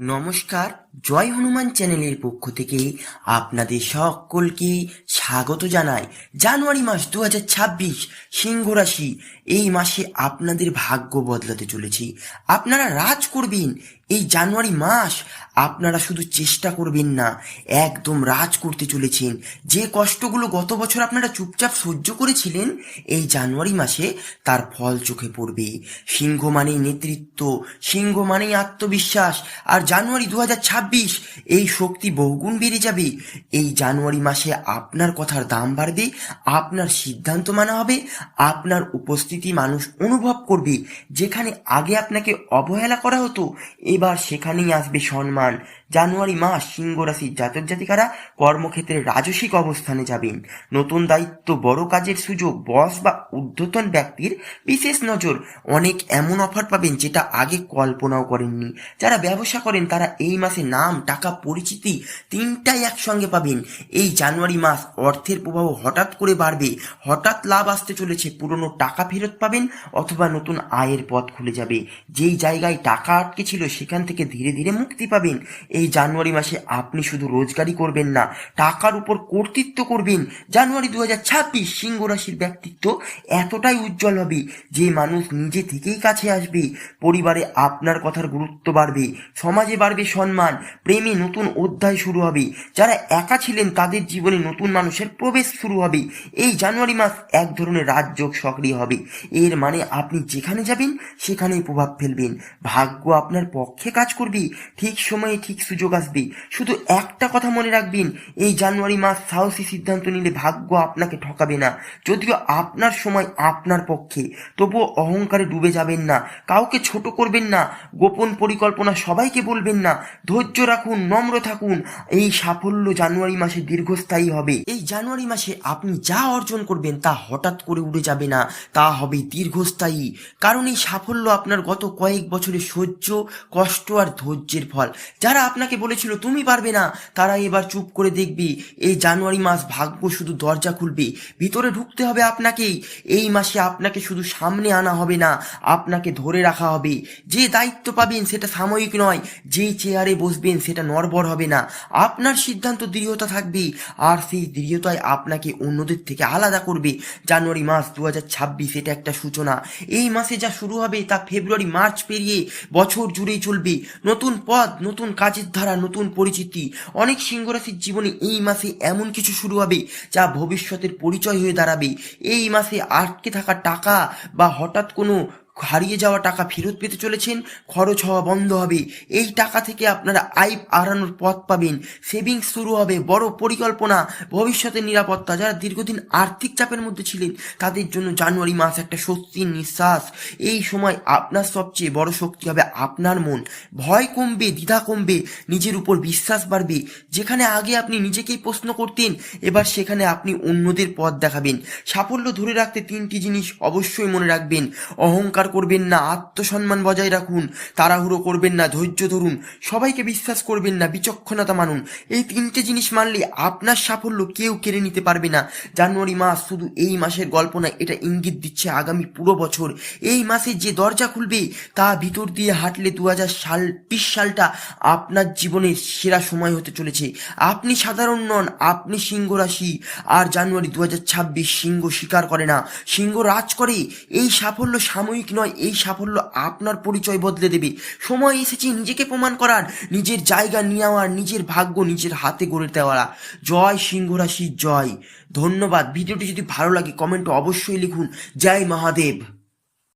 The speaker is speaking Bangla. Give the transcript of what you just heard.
নমস্কার, জয় হনুমান চ্যানেলের পক্ষ থেকে আপনাদের সকলকে স্বাগত জানাই। জানুয়ারি মাস দু হাজার ছাব্বিশ, সিংহ রাশি। এই মাসে আপনাদের ভাগ্য বদলাতে চলেছি। আপনারা রাজ করবেন। এই জানুয়ারি মাস আপনারা শুধু চেষ্টা করবেন না, একদম রাজ করতে চলেছেন। যে কষ্টগুলো গত বছর আপনারা চুপচাপ সহ্য করেছিলেন, এই জানুয়ারি মাসে তার ফল চোখে পড়বে। সিংহ মানেই নেতৃত্ব, সিংহ মানেই আত্মবিশ্বাস, আর জানুয়ারি দু এই শক্তি বহুগুণ বেড়ে যাবে। এই জানুয়ারি মাসে আপনার কথার দাম বাড়বে, আপনার সিদ্ধান্ত মানা হবে, আপনার উপস্থিতি মানুষ অনুভব করবে। যেখানে আগে আপনাকে অবহেলা করা হতো এবার সেখানেই আসবে সম্মান। জানুয়ারি মাস সিংহ রাশির জাতক জাতিকারা কর্মক্ষেত্রে রাজসিক অবস্থানে যাবেন। নতুন দায়িত্ব, বড় কাজের সুযোগ, বস বা ঊর্ধ্বতন ব্যক্তির বিশেষ নজর, অনেক এমন অফার পাবেন যেটা আগে কল্পনাও করেননি। যারা ব্যবসা করেন, তারা এই মাসে নাম, টাকা, পরিচিতি তিনটাই একসঙ্গে পাবেন। এই জানুয়ারি মাস অর্থের প্রভাব হঠাৎ করে বাড়বে। হঠাৎ লাভ আসতে চলেছে, পুরনো টাকা ফেরত পাবেন অথবা নতুন আয়ের পথ খুলে যাবে। যেই জায়গায় টাকা আটকে ছিল সেখান থেকে ধীরে ধীরে মুক্তি পাবেন। এই জানুয়ারি মাসে আপনি শুধু রোজগারই করবেন না, টাকার উপর কর্তৃত্ব করবেন। জানুয়ারি দু হাজার ছাব্বিশ সিংহ রাশির ব্যক্তিত্ব এতটাই উজ্জ্বল হবে যে মানুষ নিজে থেকেই কাছে আসবে। পরিবারে আপনার কথার গুরুত্ব বাড়বে, সমাজে বাড়বে সম্মান, প্রেমে নতুন অধ্যায় শুরু হবে। যারা একা ছিলেন তাদের জীবনে নতুন মানুষের প্রবেশ শুরু হবে। এই জানুয়ারি মাস এক ধরনের রাজযোগ সক্রিয় হবে। এর মানে আপনি যেখানে যাবেন, সেখানেই প্রভাব ফেলবেন। ভাগ্য আপনার পক্ষে কাজ করবি, ঠিক সময়ে ঠিক সুযোগ আসবে। শুধু একটা কথা মনে রাখবেন, এই জানুয়ারি মাস সাহসী সিদ্ধান্ত নিলে ভাগ্য আপনাকে ঠকাবে না। যদিও আপনার সময় আপনার পক্ষে, তবুও অহংকারে ডুবে যাবেন না। কাউকে ছোট করবেন না, গোপন পরিকল্পনা সবাইকে বলবেন না। ধৈর্য রাখুন, নম্র থাকুন, এই সাফল্য জানুয়ারি মাসে দীর্ঘস্থায়ী হবে। এই জানুয়ারি মাসে আপনি যা অর্জন করবেন তা হঠাৎ করে উড়ে যাবে না, তা হবে দীর্ঘস্থায়ী। কারণ এই সাফল্য আপনার গত কয়েক বছরের সহ্য কষ্ট আর ধৈর্যের ফল। যারা আপনাকে বলেছিল, তুমি পারবে না, তারা এবার চুপ করে দেখবি, এই জানুয়ারি মাস ভাগ্য শুধু দরজা খুলবে, ভিতরে ঢুকতে হবে আপনাকেই। এই মাসে আপনাকে শুধু সামনে আনা হবে না, আপনাকে ধরে রাখা হবে। যে দায়িত্ব পাবেন সেটা সাময়িক নয়, যেই চেয়ারে বসবেন সেটা নড়বড় হবে না। আপনার সিদ্ধান্ত দৃঢ়তা থাকবে, আর সেই দৃঢ়তায় আপনাকে অন্যদের থেকে আলাদা করবে। জানুয়ারি মাস দু হাজার ছাব্বিশ, এটা একটা সূচনা। এই মাসে যা শুরু হবে তা ফেব্রুয়ারি, মার্চ পেরিয়ে বছর জুড়েই চলবে। নতুন পদ নতুন কাজের ধারা, নতুন পরিচিতি। অনেক সিংহরাশির জীবনে এই মাসে এমন কিছু শুরু হবে যা ভবিষ্যতের পরিচয় হয়ে দাঁড়াবে। এই মাসে আটকে থাকা টাকা বা হঠাৎ কোনো হারিয়ে যাওয়া টাকা ফেরত পেতে চলেছেন, খরচ হওয়া বন্ধ হবে। এই টাকা থেকে আপনারা আয় আড়ানোর পথ পাবেন। সেভিংস শুরু হবে, বড় পরিকল্পনা। ভবিষ্যতের নিরাপত্তা। যারা দীর্ঘদিন আর্থিক চাপের মধ্যে ছিলেন, তাদের জন্য জানুয়ারি মাস একটা স্বস্তির নিঃশ্বাস। এই সময় আপনার সবচেয়ে বড় শক্তি হবে আপনার মন। ভয় কমবে, দ্বিধা কমবে, নিজের উপর বিশ্বাস বাড়বে। যেখানে আগে আপনি নিজেকেই প্রশ্ন করতেন, এবার সেখানে আপনি অন্যদের পথ দেখাবেন। সাফল্য ধরে রাখতে তিনটি জিনিস অবশ্যই মনে রাখবেন। অহংকার করবেন না, আত্মসম্মান বজায় রাখুন, তাড়াহুড়ো করবেন না, ধৈর্য ধরুন, সবাইকে বিশ্বাস করবেন না, বিচক্ষণতা মানুন। এই তিনটে জিনিস মানলে আপনার সাফল্য কেউ কেড়ে নিতে পারবে না। জানুয়ারি মাস শুধু এই মাসের গল্প নয় এটা ইঙ্গিত দিচ্ছে আগামী পুরো বছর। এই মাসে যে দরজা খুলবে, তা ভিতর দিয়ে হাঁটলে দু হাজার সাল, বিশ সালটা আপনার জীবনের সেরা সময় হতে চলেছে। আপনি সাধারণ নন, আপনি সিংহ রাশি। আর জানুয়ারি দু হাজার ছাব্বিশ, সিংহ স্বীকার করে না। সিংহ রাজ করে, এই সাফল্য সাময়িক নয়, এই সাফল্য আপনার পরিচয় বদলে দেবে। সময় এসেছে নিজেকে প্রমাণ করার, নিজের জায়গা নেওয়ার, নিজের ভাগ্য নিজের হাতে গড়ে দেওয়া জয় সিংহ রাশি জয়। ধন্যবাদ। ভিডিওটি যদি ভালো লাগে, কমেন্টে অবশ্যই লিখুন। জয় মহাদেব।